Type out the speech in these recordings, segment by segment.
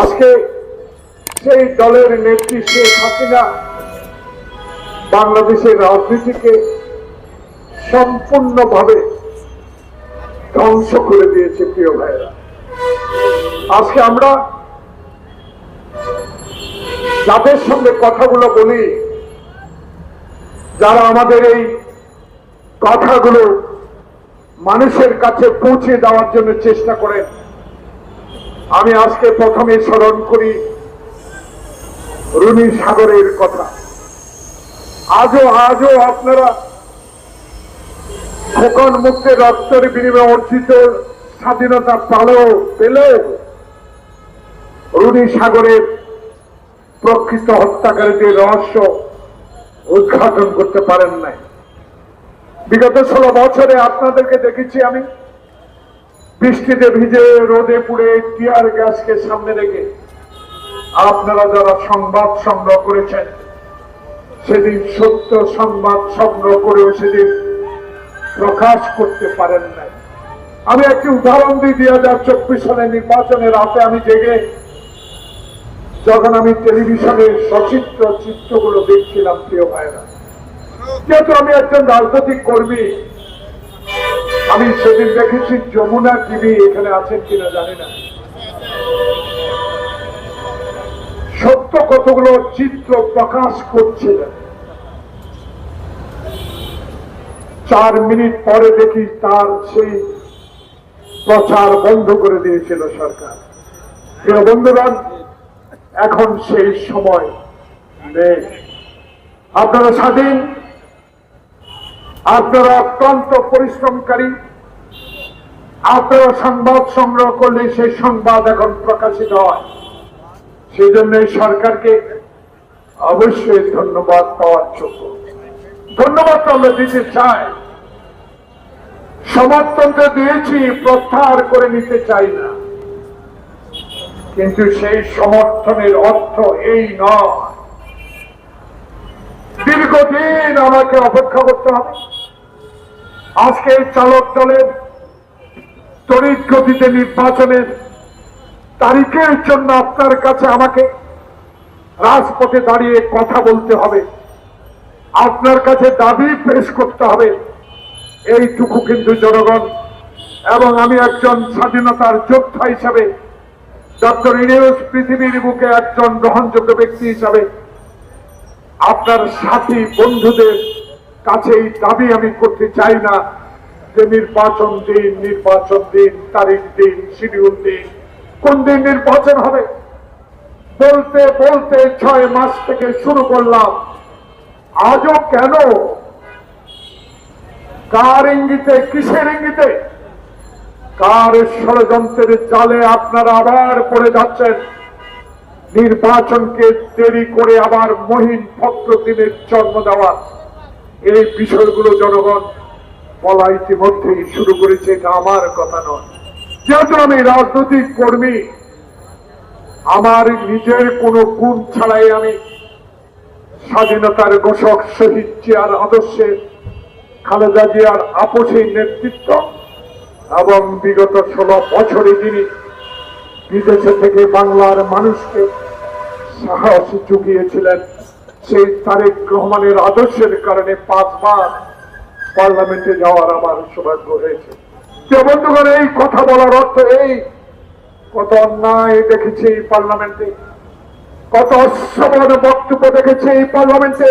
আজকে সেই দলের নেত্রী শেখ হাসিনা বাংলাদেশের রাজনীতিকে সম্পূর্ণভাবে ধ্বংস করে দিয়েছে, প্রিয় ভাইয়েরা। আজকে আমরা যাদের সঙ্গে কথাগুলো বলি, যারা আমাদের এই কথাগুলো মানুষের কাছে পৌঁছে দেওয়ার জন্য চেষ্টা করেন আমি আজকে প্রথমে স্মরণ করি রুনি সাগরের কথা। আজও আজও আপনারা খোকন মুক্তের রক্তের বিনিময়ে অর্জিত স্বাধীনতা পালেও পেলেও রুনি সাগরের প্রকৃত হত্যাকারীদের রহস্য উদ্ঘাটন করতে পারেন নাই। বিগত ষোলো বছরে আপনাদেরকে দেখেছি আমি। বৃষ্টিতে ভিজে রোদে পুড়ে টিয়ার গ্যাসকে সামনে রেখে আপনারা যারা সংবাদ সংগ্রহ করেছেন, সেদিন সত্য সংবাদ সংগ্রহ করেও সেদিন প্রকাশ করতে পারেন নাই। আমি একটি উদাহরণ দিই দুই হাজার চব্বিশ সালের নির্বাচনের রাতে আমি জেগে যখন আমি টেলিভিশনের সচিত্র চিত্রগুলো দেখছিলাম, প্রিয় ভাইরা যেহেতু আমি একজন রাজনৈতিক কর্মী আমি সেদিন দেখেছি যমুনা টিভি এখানে আছেন কিনা জানি না। সত্য কতগুলো চিত্র প্রকাশ করছিলেন। চার মিনিট পরে দেখি তার সেই প্রচার বন্ধ করে দিয়েছিল সরকার। প্রিয় বন্ধুগণ এখন সেই সময় নেই। আপনারা স্বাধীন আপনারা অত্যন্ত পরিশ্রমকারী। আপনারা সংবাদ সংগ্রহ করলে সেই সংবাদ এখন প্রকাশিত হয়। সেই জন্য সরকারকে অবশ্যই ধন্যবাদ পাওয়ার যোগ্য। ধন্যবাদ আমরা দিতে চাই। সমর্থন তো দিয়েছি, প্রত্যাহার করে নিতে চাই না। কিন্তু সেই সমর্থনের অর্থ এই নয়। আমাকে অপেক্ষা করতে হবে। আজকে চালক দলের তড়িৎ গতিতে নির্বাচনের তারিখের জন্য আপনার কাছে আমাকে রাজপথে দাঁড়িয়ে কথা বলতে হবে। আপনার কাছে দাবি পেশ করতে হবে। এইটুকু কিন্তু জনগণ এবং আমি একজন স্বাধীনতার যোদ্ধা হিসাবে, ডক্টর ইনিউস পৃথিবীর বুকে একজন গ্রহণযোগ্য ব্যক্তি হিসাবে আপনার সাথী বন্ধুদের কাছে এই দাবি আমি করতে চাই না যে নির্বাচন দিন নির্বাচন দিন, তারিখ দিন শিডিউল দিন। কোন দিন নির্বাচন হবে? বলতে বলতে ছয় মাস থেকে শুরু করলাম। আজও কেন? কার ইঙ্গিতে, কিসের ইঙ্গিতে? কার ষড়যন্ত্রের জালে আপনারা আবার পড়ে যাচ্ছেন? নির্বাচনকে দেরি করে আবার মহিন ভক্ত দিনের জন্ম দেওয়া। এই বিষয়গুলো জনগণ বলা ইতিমধ্যেই শুরু করেছে, এটা আমার কথা নয়। যেহেতু আমি রাজনৈতিক কর্মী, আমার নিজের কোনো গুণ ছাড়াই আমি স্বাধীনতার ঘোষক শহীদ চেয়ার আদর্শে খালেদা জিয়ার আপোষী নেতৃত্ব এবং বিগত ষোলো বছরে তিনি বিদেশে থেকে বাংলার মানুষকে সাহস জুগিয়েছিলেন। সেই তারেক রহমানের আদর্শের কারণে পাঁচবার পার্লামেন্টে যাওয়ার আমার সৌভাগ্য হয়েছে। বন্ধুগণ এই কথা বলার অর্থ এই কত অন্যায় দেখেছি এই পার্লামেন্টে কত অসমান বক্তব্য দেখেছি এই পার্লামেন্টে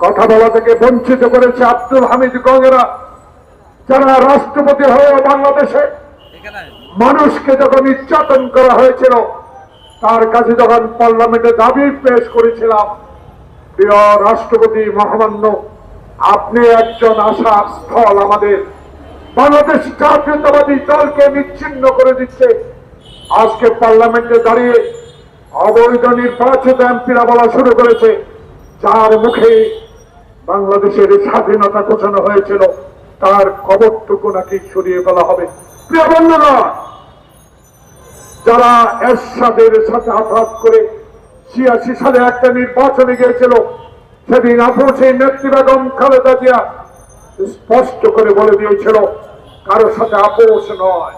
কথা বলা থেকে বঞ্চিত করেছে আব্দুল হামিদ গঙ্গেরা যারা রাষ্ট্রপতি হয়ে বাংলাদেশে মানুষকে যখন নির্যাতন করা হয়েছিল তার কাছে যখন পার্লামেন্টে দাবি পেশ করেছিলাম, প্রিয় রাষ্ট্রপতি মহামান্য, আপনি একজন আশার স্থল আমাদের বাংলাদেশ জাতীয়তাবাদী দলকে বিচ্ছিন্ন করে দিচ্ছে। আজকে পার্লামেন্টে দাঁড়িয়ে অবৈধ নির্বাচিত এমপিরা বলা শুরু করেছে, যার মুখে বাংলাদেশের স্বাধীনতা ঘোষণা হয়েছিল, তার কবরটুকু নাকি সরিয়ে ফেলা হবে। প্রিয় বন্ধুরা যারা এরশাদের সাথে আঘাত করে ছিয়াশি সালে একটা নির্বাচনে গিয়েছিল, সেদিন আপোষের নেত্রী বেগম খালেদা জিয়া স্পষ্ট করে বলে দিয়েছিল কারও সাথে আপোষ নয়।